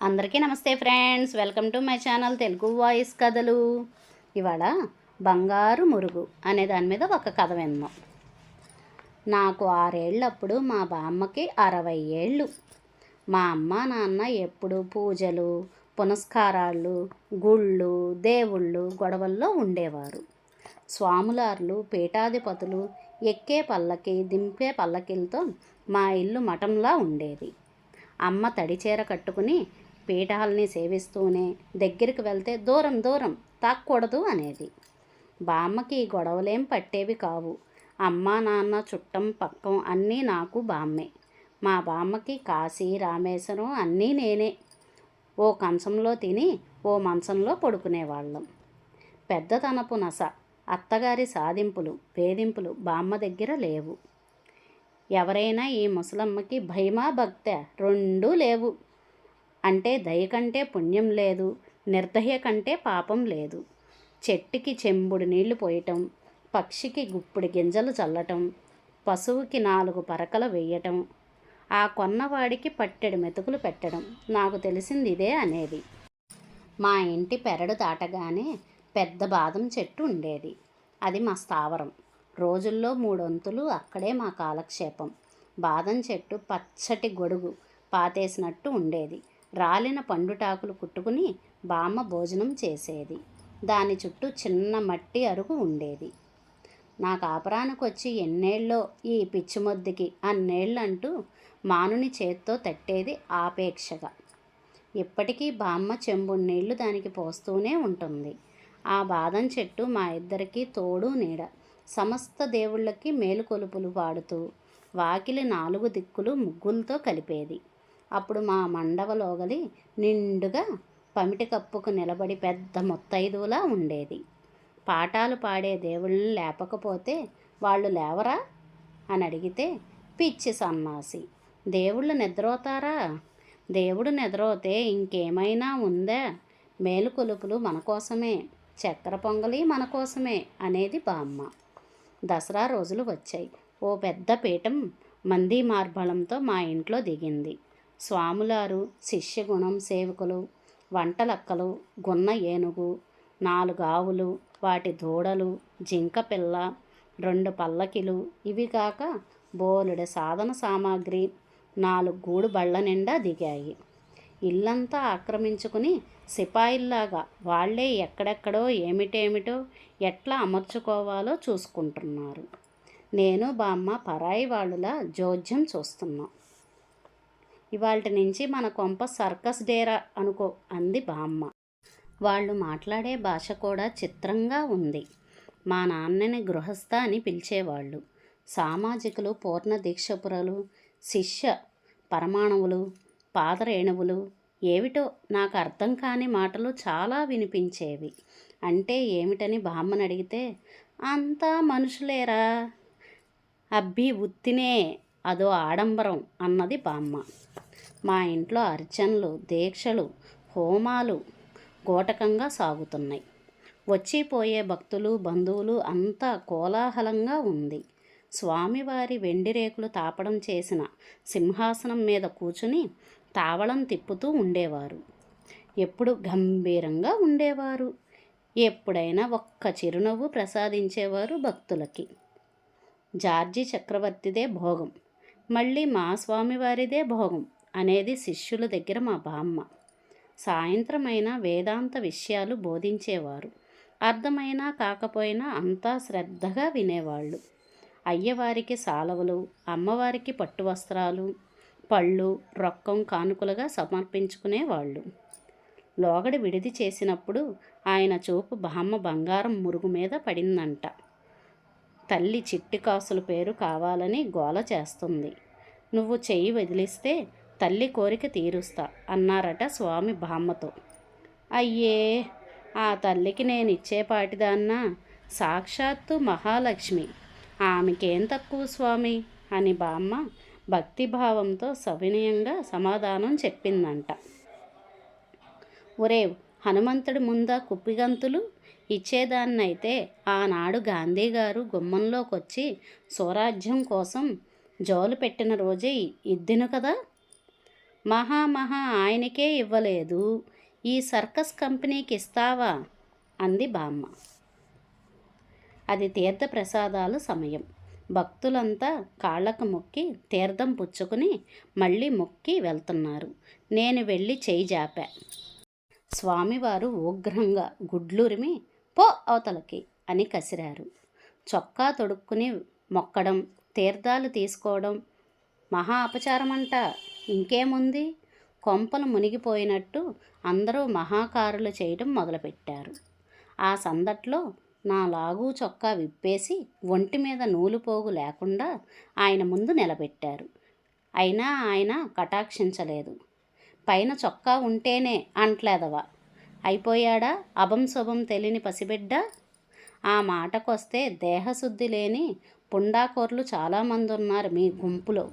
అందరికీ నమస్తే friends. Welcome to my channel Telugu voice కథలు. ఇవాళ బంగారు మురుగు అనే దాని మీద ఒక కథ విందాం. నాకు ఆరేళ్ళప్పుడు మా బామ్మకి అరవై ఏళ్ళు. మా అమ్మ నాన్న ఎప్పుడు పూజలు పునస్కారాలు గుళ్ళు దేవుళ్ళు గొడవల్లో ఉండేవారు. స్వాములార్లు పీఠాధిపతులు ఎక్కే పల్లకి దింపే పల్లకిలతో మా ఇల్లు మఠంలా ఉండేది. అమ్మ తడిచీర కట్టుకుని పీఠాలని సేవిస్తూనే దగ్గరికి వెళ్తే దూరం దూరం తాక్కూడదు అనేది. బామ్మకి గొడవలేం పట్టేవి కావు. అమ్మ నాన్న చుట్టం పక్కం అన్నీ నాకు బామ్మే. మా బామ్మకి కాశీ రామేశ్వరం అన్నీ నేనే. ఓ కంచంలో తిని ఓ మంచంలో పడుకునేవాళ్ళం. పెద్దతనపు నస అత్తగారి సాధింపులు వేధింపులు బామ్మ దగ్గర లేవు. ఎవరైనా ఈ ముసలమ్మకి భయమా భక్త? రెండూ లేవు. అంటే దయ కంటే పుణ్యం లేదు నిర్దయ కంటే పాపం లేదు. చెట్టుకి చెంబుడు నీళ్ళు పోయటం పక్షికి గుప్పుడు గింజలు చల్లటం పశువుకి నాలుగు పరకలు వేయటం ఆ కొన్నవాడికి పట్టెడు మెతుకులు పెట్టడం నాకు తెలిసింది ఇదే అనేది. మా ఇంటి పెరడు దాటగానే పెద్ద బాదం చెట్టు ఉండేది. అది మా స్థావరం. రోజుల్లో మూడొంతులు అక్కడే మా కాలక్షేపం. బాదం చెట్టు పచ్చటి గొడుగు పాతేసినట్టు ఉండేది. రాలిన పండుటాకులు కుట్టుకుని బామ్మ భోజనం చేసేది. దాని చుట్టూ చిన్న మట్టి అరుగు ఉండేది. నా కాపురానికి వచ్చి ఎన్నేళ్ళో ఈ పిచ్చిమొద్దుకి అన్నేళ్ళంటూ మానుని చేత్తో తట్టేది ఆపేక్షగా. ఇప్పటికీ బామ్మ చెంబు నీళ్ళు దానికి పోస్తూనే ఉంటుంది. ఆ బాదం చెట్టు మా ఇద్దరికి తోడు నీడ. సమస్త దేవుళ్ళకి మేలుకొలుపులు పాడుతూ వాకిలి నాలుగు దిక్కులు ముగ్గులతో కలిపేది. అప్పుడు మా మండవలోగలి నిండుగా పమిటి కప్పుకు నిలబడి పెద్ద ముత్తైదువులా ఉండేది. పాఠాలు పాడే దేవుళ్ళని లేపకపోతే వాళ్ళు లేవరా? అని అడిగితే పిచ్చి సన్నాసి దేవుళ్ళు నిద్రపోతారా దేవుడు నిద్రవుతే ఇంకేమైనా ఉందా? మేలుకొలుపులు మన కోసమే చక్కెర పొంగలి మన కోసమే అనేది బామ్మ దసరా రోజులు వచ్చాయి. ఓ పెద్ద పీఠం మంది మార్బలంతో మా ఇంట్లో దిగింది. స్వాములారు శిష్యగుణం సేవకులు వంటలక్కలు గున్న ఏనుగు నాలుగు ఆవులు వాటి దూడలు జింక పిల్ల రెండు పల్లకిలు ఇవి కాక బోలెడు సాధన సామాగ్రి నాలుగు గూడు బళ్ళ నిండా దిగాయి. ఇల్లంతా ఆక్రమించుకుని సిపాయిల్లాగా వాళ్ళే ఎక్కడెక్కడో ఏమిటేమిటో ఎట్లా అమర్చుకోవాలో చూసుకుంటున్నారు. నేను బామ్మ పరాయి వాళ్ళులా జోజ్యం చూస్తున్నాం. ఇవాళ నుంచి మన కొంప సర్కస్ డేరా అనుకో అంది బామ్మ. వాళ్ళు మాట్లాడే భాష కూడా చిత్రంగా ఉంది. మా నాన్నని గృహస్థ అని పిలిచేవాళ్ళు. సామాజికులు పూర్ణ దీక్షపురలు శిష్య పరమాణువులు పాదరేణువులు ఏమిటో నాకు అర్థం కాని మాటలు చాలా వినిపించేవి. అంటే ఏమిటని బామ్మని అడిగితే అంతా మనుషులేరా? అబ్బి ఉత్తినే అదో ఆడంబరం అన్నది బామ్మ. మా ఇంట్లో అర్చనలు దీక్షలు హోమాలు గోటకంగా సాగుతున్నాయి. వచ్చిపోయే భక్తులు బంధువులు అంతా కోలాహలంగా ఉంది. స్వామివారి వెండి రేకులు తాపడం చేసిన సింహాసనం మీద కూర్చుని తావళం తిప్పుతూ ఉండేవారు. ఎప్పుడు గంభీరంగా ఉండేవారు. ఎప్పుడైనా ఒక్క చిరునవ్వు ప్రసాదించేవారు భక్తులకి. జార్జి చక్రవర్తిదే భోగం. మళ్ళీ మా స్వామివారిదే భోగం అనేది శిష్యుల దగ్గర మా బామ్మ. సాయంత్రమైన వేదాంత విషయాలు బోధించేవారు. అర్థమైనా కాకపోయినా అంతా శ్రద్ధగా వినేవాళ్ళు. అయ్యవారికి సాలవలు అమ్మవారికి పట్టు వస్త్రాలు పళ్ళు రొక్కం కానుకలుగా సమర్పించుకునేవాళ్ళు. లోగడి విడిది చేసినప్పుడు ఆయన చూపు బామ్మ బంగారం మురుగు మీద పడిందంట. తల్లి చిట్టి కాసుల పేరు కావాలని గోల చేస్తుంది. నువ్వు చెయ్యి వదిలిస్తే తల్లి కోరిక తీరుస్తా అన్నారట స్వామి బామ్మతో. అయ్యే ఆ తల్లికి నేను ఇచ్చేపాటిదాన్నా సాక్షాత్తు మహాలక్ష్మి. ఆమెకేం తక్కువ స్వామి? అని బామ్మ భక్తిభావంతో సవినయంగా సమాధానం చెప్పిందంట. ఒరే హనుమంతుడి ముందా కుప్పిగంతులు? ఇచ్చేదాన్నైతే ఆనాడు గాంధీ గారు స్వరాజ్యం కోసం జోలు పెట్టిన రోజే ఇద్దిను కదా? మహా మహా ఆయనకే ఇవ్వలేదు. ఈ సర్కస్ కంపెనీకి ఇస్తావా అంది బామ్మ. అది తీర్థప్రసాదాలు సమయం. భక్తులంతా కాళ్ళకు మొక్కి తీర్థం పుచ్చుకుని మళ్ళీ మొక్కి వెళ్తున్నారు. నేను వెళ్ళి చేయి జాపా. స్వామివారు ఉగ్రంగా గుడ్లురిమి పో అవతలకి అని కసిరారు. చొక్కా తొడుక్కుని మొక్కడం తీర్థాలు తీసుకోవడం మహా అపచారమంట. ఇంకేముంది? కొంపలు మునిగిపోయినట్టు అందరూ మహాకారులు చేయడం మొదలుపెట్టారు. ఆ సందట్లో నా లాగు చొక్కా విప్పేసి ఒంటి మీద నూలుపోగు లేకుండా ఆయన ముందు నిలబెట్టారు. అయినా ఆయన కటాక్షించలేదు. పైన చొక్కా ఉంటేనే అంట్లేదవా? అయిపోయాడా? అభం శుభం తెలియని పసిబిడ్డ? ఆ మాటకొస్తే దేహశుద్ధి లేని పుండాకోర్లు చాలామంది ఉన్నారు మీ గుంపులో.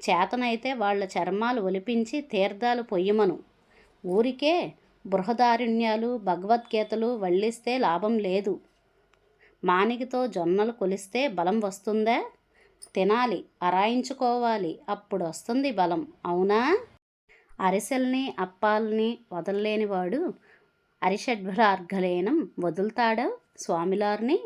చేతనైతే వాళ్ళ చర్మాలు ఒలిపించి తీర్థాలు పొయ్యమను. ఊరికే బృహదారుణ్యాలు భగవద్గీతలు వల్లిస్తే లాభం లేదు. మానికితో జొన్నలు కొలిస్తే బలం వస్తుందా? తినాలి అరాయించుకోవాలి అప్పుడు వస్తుంది బలం అవునా? అరిసెల్ని అప్పాలని వదలలేనివాడు అరిషడ్భరార్ఘలేనం వదులుతాడా? స్వామిలార్ని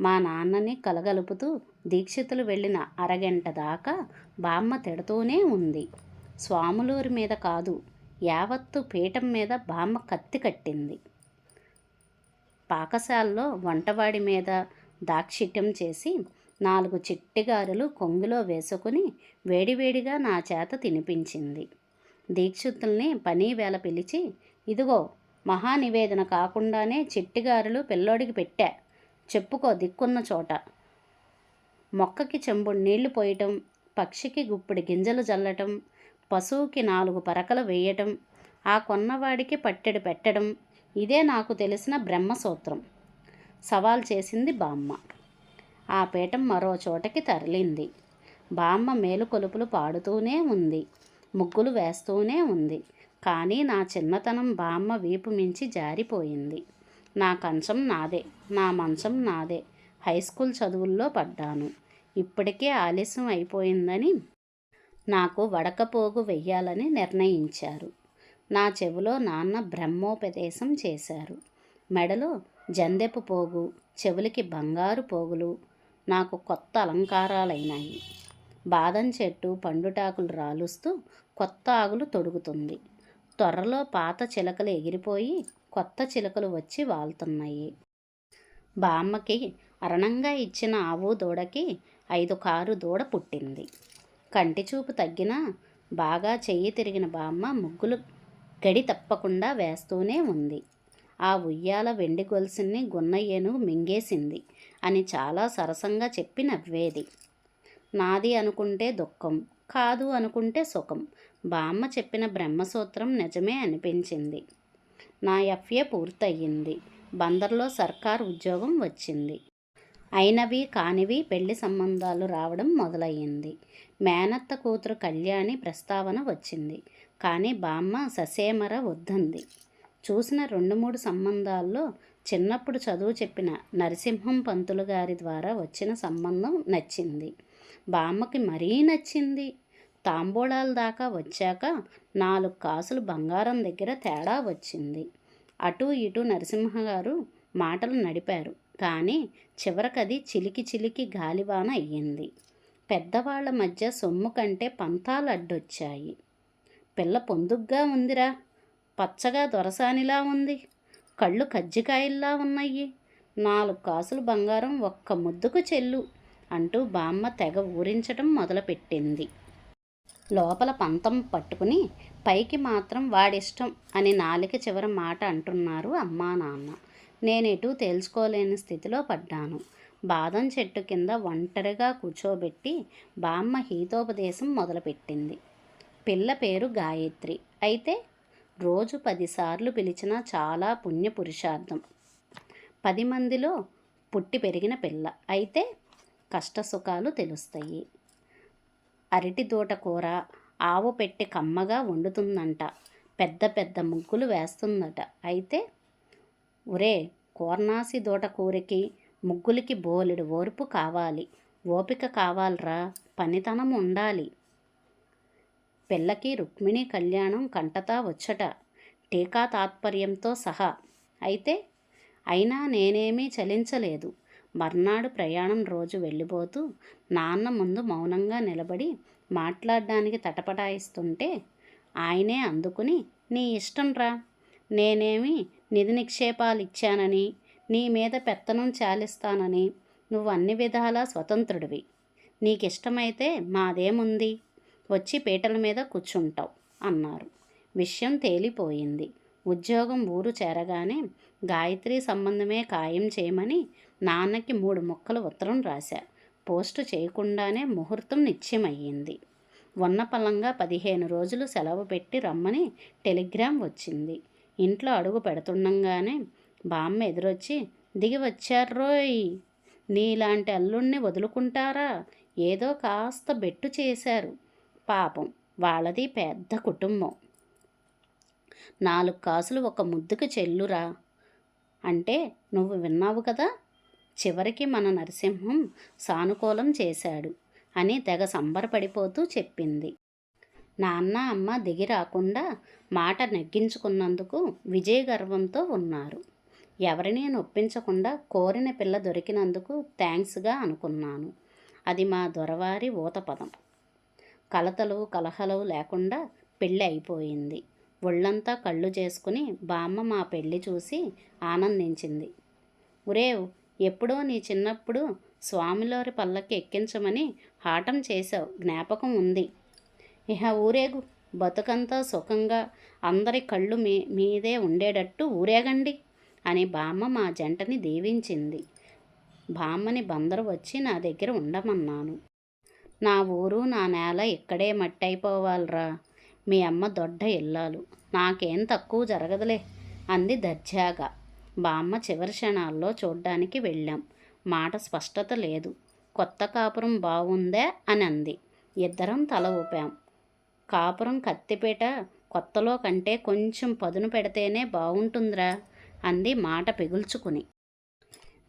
మా నాన్నని కలగలుపుతూ దీక్షితులు వెళ్ళిన అరగంట దాకా బామ్మ తిడుతూనే ఉంది. స్వాములూరి మీద కాదు యావత్తు పీఠం మీద బామ్మ కత్తి కట్టింది. పాకశాలలో వంటవాడి మీద దాక్షిట్యం చేసి నాలుగు చిట్టిగారులు కొంగులో వేసుకుని వేడివేడిగా నా చేత తినిపించింది. దీక్షితుల్ని పని వేళ పిలిచి ఇదిగో మహానివేదన కాకుండానే చిట్టిగారులు పిల్లోడికి పెట్టా. చెప్పుకో దిక్కున్న చోట. మొక్కకి చెంబుడు నీళ్ళు పోయటం పక్షికి గుప్పిడి గింజలు జల్లటం పశువుకి నాలుగు పరకలు వేయటం ఆ కొన్నవాడికి పట్టెడు పెట్టడం ఇదే నాకు తెలిసిన బ్రహ్మసూత్రం. సవాల్ చేసింది బామ్మ. ఆ పీఠం మరో చోటకి తరలింది. బామ్మ మేలుకొలుపులు పాడుతూనే ఉంది. ముగ్గులు వేస్తూనే ఉంది. కానీ నా చిన్నతనం బామ్మ వీపు మించి జారిపోయింది. నా కంచం నాదే. నా మంచం నాదే. హై స్కూల్ చదువుల్లో పడ్డాను. ఇప్పటికే ఆలస్యం అయిపోయిందని నాకు వడకపోగు వెయ్యాలని నిర్ణయించారు. నా చెవిలో నాన్న బ్రహ్మోపదేశం చేశారు. మెడలో జందెపు పోగు చెవులకి బంగారు పోగులు నాకు కొత్త అలంకారాలైనాయి. బాదం చెట్టు పండుటాకులు రాలుస్తూ కొత్త ఆకులు తొడుగుతుంది. త్వరలో పాత చిలకలు ఎగిరిపోయి కొత్త చిలకలు వచ్చి వాళ్తున్నాయి. బామ్మకి అరణంగా ఇచ్చిన ఆవు దూడకి ఐదు కారు దూడ పుట్టింది. కంటి చూపు తగ్గినా బాగా చెయ్యి తిరిగిన బామ్మ ముగ్గులు గడి తప్పకుండా వేస్తూనే ఉంది. ఆ ఉయ్యాల వెండి గొలుసుని గున్నయ్యను మింగేసింది. అని చాలా సరసంగా చెప్పి నవ్వేది నాది అనుకుంటే దుఃఖం కాదు అనుకుంటే సుఖం. బామ్మ చెప్పిన బ్రహ్మసూత్రం నిజమే అనిపించింది. నా ఎఫ్ఏ పూర్తయింది. బందర్లో సర్కార్ ఉద్యోగం వచ్చింది. అయినవి కానివి పెళ్ళి సంబంధాలు రావడం మొదలయ్యింది. మేనత్త కూతురు కళ్యాణి ప్రస్తావన వచ్చింది. కానీ బామ్మ ససేమర వద్దంది. చూసిన రెండు మూడు సంబంధాల్లో చిన్నప్పుడు చదువు చెప్పిన నరసింహం పంతులు గారి ద్వారా వచ్చిన సంబంధం నచ్చింది. బామ్మకి మరీ నచ్చింది. తాంబూలాల దాకా వచ్చాక నాలుగు కాసులు బంగారం దగ్గర తేడా వచ్చింది. అటు ఇటు నరసింహ గారు మాటలు నడిపారు. కానీ చివరకది చిలికి చిలికి గాలివాన అయ్యింది. పెద్దవాళ్ళ మధ్య సొమ్ము కంటే పంతాలు అడ్డొచ్చాయి. పిల్ల పొందుగ్గా ఉందిరా. పచ్చగా దొరసానిలా ఉంది. కళ్ళు కజ్జికాయల్లా ఉన్నాయి. నాలుగు కాసులు బంగారం ఒక్క ముద్దుకు చెల్లు అంటూ బామ్మ తెగ ఊరించటం మొదలుపెట్టింది. లోపల పంతం పట్టుకుని పైకి మాత్రం వాడిష్టం అని నాలిక చివరి మాట అంటున్నారు అమ్మా నాన్న. నేనెటూ తేల్చుకోలేని స్థితిలో పడ్డాను. బాదం చెట్టు కింద ఒంటరిగా కూర్చోబెట్టి బామ్మ హీతోపదేశం మొదలుపెట్టింది. పిల్ల పేరు గాయత్రి. అయితే రోజు పదిసార్లు పిలిచినా చాలా పుణ్య పురుషార్థం పది మందిలో పుట్టి పెరిగిన పిల్ల. అయితే కష్టసుఖాలు తెలుస్తాయి. అరటి దూట కూర ఆవు పెట్టి కమ్మగా వండుతుందంట. పెద్ద పెద్ద ముగ్గులు వేస్తుందట. అయితే ఒరే కోర్నాసి దూట కూరకి ముగ్గులకి బోలెడు ఓర్పు కావాలి. ఓపిక కావాలరా. పనితనం ఉండాలి. పిల్లకి రుక్మిణి కళ్యాణం కంటతా వచ్చట. టీకా తాత్పర్యంతో సహా. అయితే అయినా నేనేమీ చలించలేదు. మర్నాడు ప్రయాణం రోజు వెళ్ళిపోతూ నాన్న ముందు మౌనంగా నిలబడి మాట్లాడడానికి తటపటాయిస్తుంటే ఆయనే అందుకుని నీ ఇష్టం రా. నేనేమి నిధి నిక్షేపాలు ఇచ్చానని నీ మీద పెత్తనం చాలిస్తానని నువ్వు అన్ని విధాలా స్వతంత్రుడివి. నీకిష్టమైతే మాదేముంది? వచ్చి పీటల మీద కూర్చుంటావు అన్నారు. విషయం తేలిపోయింది. ఉద్యోగం ఊరు చేరగానే గాయత్రి సంబంధమే ఖాయం చేయమని నాన్నకి మూడు ముక్కలు ఉత్తరం రాశా. పోస్టు చేయకుండానే ముహూర్తం నిశ్చయమయ్యింది. ఉన్నపలంగా పదిహేను రోజులు సెలవు పెట్టి రమ్మని టెలిగ్రామ్ వచ్చింది. ఇంట్లో అడుగు పెడుతుండగానే బామ్మ ఎదురొచ్చి దిగి వచ్చారోయ్ నీలాంటి అల్లుణ్ణి వదులుకుంటారా? ఏదో కాస్త బెట్టు చేశారు. పాపం. వాళ్ళది పెద్ద కుటుంబం. నాలుగు కాసులు ఒక ముద్దుకు చెల్లురా. అంటే నువ్వు విన్నావు కదా? చివరికి మన నరసింహం సానుకూలం చేశాడు అని తెగ సంబరపడిపోతూ చెప్పింది. నాన్న అమ్మ దిగి రాకుండా మాట నెగ్గించుకున్నందుకు విజయ గర్వంతో ఉన్నారు. ఎవరిని నొప్పించకుండా కోరిన పిల్ల దొరికినందుకు థ్యాంక్స్గా అనుకున్నాను. అది మా దొరవారి ఊతపదం. కలతలు కలహలు లేకుండా పెళ్ళి అయిపోయింది. ఒళ్ళంతా కళ్ళు చేసుకుని బామ్మ మా పెళ్ళి చూసి ఆనందించింది. ఉరేవ్ ఎప్పుడో నీ చిన్నప్పుడు స్వామిలోరి పల్లకి ఎక్కించమని హాటం చేశావు జ్ఞాపకం ఉంది. ఇహ ఊరేగు బతుకంతా సుఖంగా అందరి కళ్ళు మీ మీదే ఉండేటట్టు ఊరేగండి అని బామ్మ మా జంటని దీవించింది. బామ్మని బందరు వచ్చి నా దగ్గర ఉండమన్నాను. నా ఊరు నా నేల ఇక్కడే మట్టయిపోవాలరా. మీ అమ్మ దొడ్డ ఇల్లాలు. నాకేం తక్కువ జరగదులే అంది దర్జాగా. బామ్మ చివరి క్షణాల్లో చూడ్డానికి వెళ్ళాం. మాట స్పష్టత లేదు. కొత్త కాపురం బాగుందే అని అంది. ఇద్దరం తల ఊపాం. కాపురం కత్తిపేట కొత్తలో కంటే కొంచెం పదును పెడితేనే బాగుంటుందిరా అంది మాట పిగుల్చుకుని.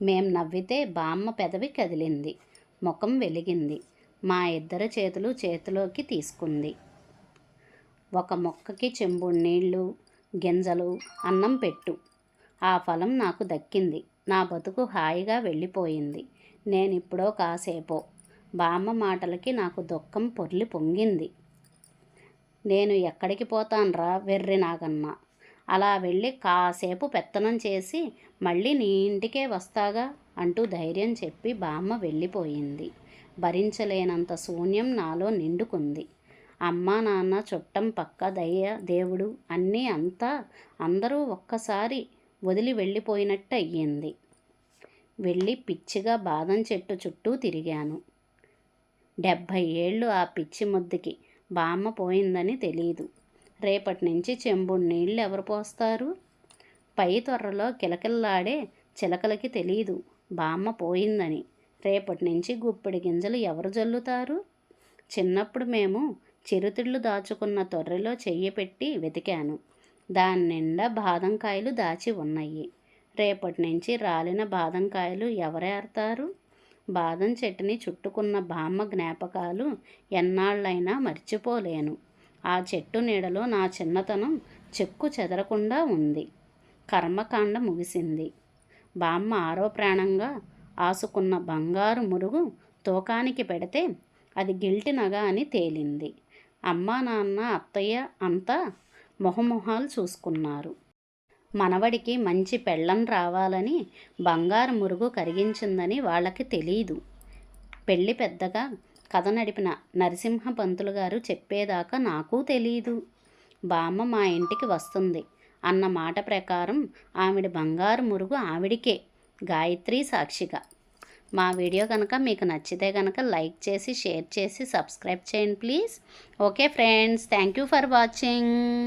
మేం నవ్వితే బామ్మ పెదవి కదిలింది. ముఖం వెలిగింది. మా ఇద్దరి చేతులు చేతిలోకి తీసుకుంది. ఒక మొక్కకి చెంబు నీళ్ళు గింజలు అన్నం పెట్టు. ఆ ఫలం నాకు దక్కింది. నా బతుకు హాయిగా వెళ్ళిపోయింది. నేనిప్పుడో కాసేపో. బామ్మ మాటలకి నాకు దుఃఖం పొర్లి పొంగింది. నేను ఎక్కడికి పోతాన్రా వెర్రి నాగన్న అలా వెళ్ళి కాసేపు పెత్తనం చేసి మళ్ళీ నీ ఇంటికే వస్తాగా అంటూ ధైర్యం చెప్పి బామ్మ వెళ్ళిపోయింది. భరించలేనంత శూన్యం నాలో నిండుకుంది. అమ్మ నాన్న చుట్టం పక్క దయ్య దేవుడు అన్నీ అంతా అందరూ ఒక్కసారి వదిలి వెళ్ళిపోయినట్టు అయ్యింది వెళ్ళి పిచ్చిగా బాదం చెట్టు చుట్టూ తిరిగాను. డెబ్భై ఏళ్ళు ఆ పిచ్చి ముద్దుకి బామ్మ పోయిందని తెలీదు. రేపటి నుంచి చెంబుడు నీళ్ళు ఎవరు పోస్తారు? పై త్వరలో కిలకిల్లాడే చిలకలకి తెలీదు బామ్మ పోయిందని. రేపటి నుంచి గుప్పిడి గింజలు ఎవరు జల్లుతారు? చిన్నప్పుడు మేము చిరుతిళ్ళు దాచుకున్న తొర్రెలో చెయ్యి పెట్టి వెతికాను. దాని నిండా బాదంకాయలు దాచి ఉన్నాయి. రేపటి నుంచి రాలిన బాదంకాయలు ఎవరేరుతారు బాదం చెట్టుని చుట్టుకున్న బామ్మ జ్ఞాపకాలు ఎన్నాళ్ళైనా మర్చిపోలేను. ఆ చెట్టు నీడలో నా చిన్నతనం చెక్కు చెదరకుండా ఉంది. కర్మకాండ ముగిసింది. బామ్మ ఆరో ప్రాణంగా ఆసుకున్న బంగారు మురుగు తూకానికి పెడితే అది గిల్టి నగ అని తేలింది. అమ్మా నాన్న అత్తయ్య అంతా మొహమొహాలు చూసుకున్నారు. మనవడికి మంచి పెళ్ళం రావాలని బంగారు మురుగు కరిగించిందని వాళ్ళకి తెలీదు. పెళ్ళి పెద్దగా కథ నడిపిన నరసింహ పంతులు గారు చెప్పేదాకా నాకు తెలీదు. బామ్మ మా ఇంటికి వస్తుంది అన్న మాట ప్రకారం ఆవిడ బంగారు మురుగు ఆవిడికే గాయత్రి సాక్షిగా. మా వీడియో కనుక మీకు నచ్చితే కనుక లైక్ చేసి షేర్ చేసి సబ్స్క్రైబ్ చేయండి please. Okay friends thank you for watching.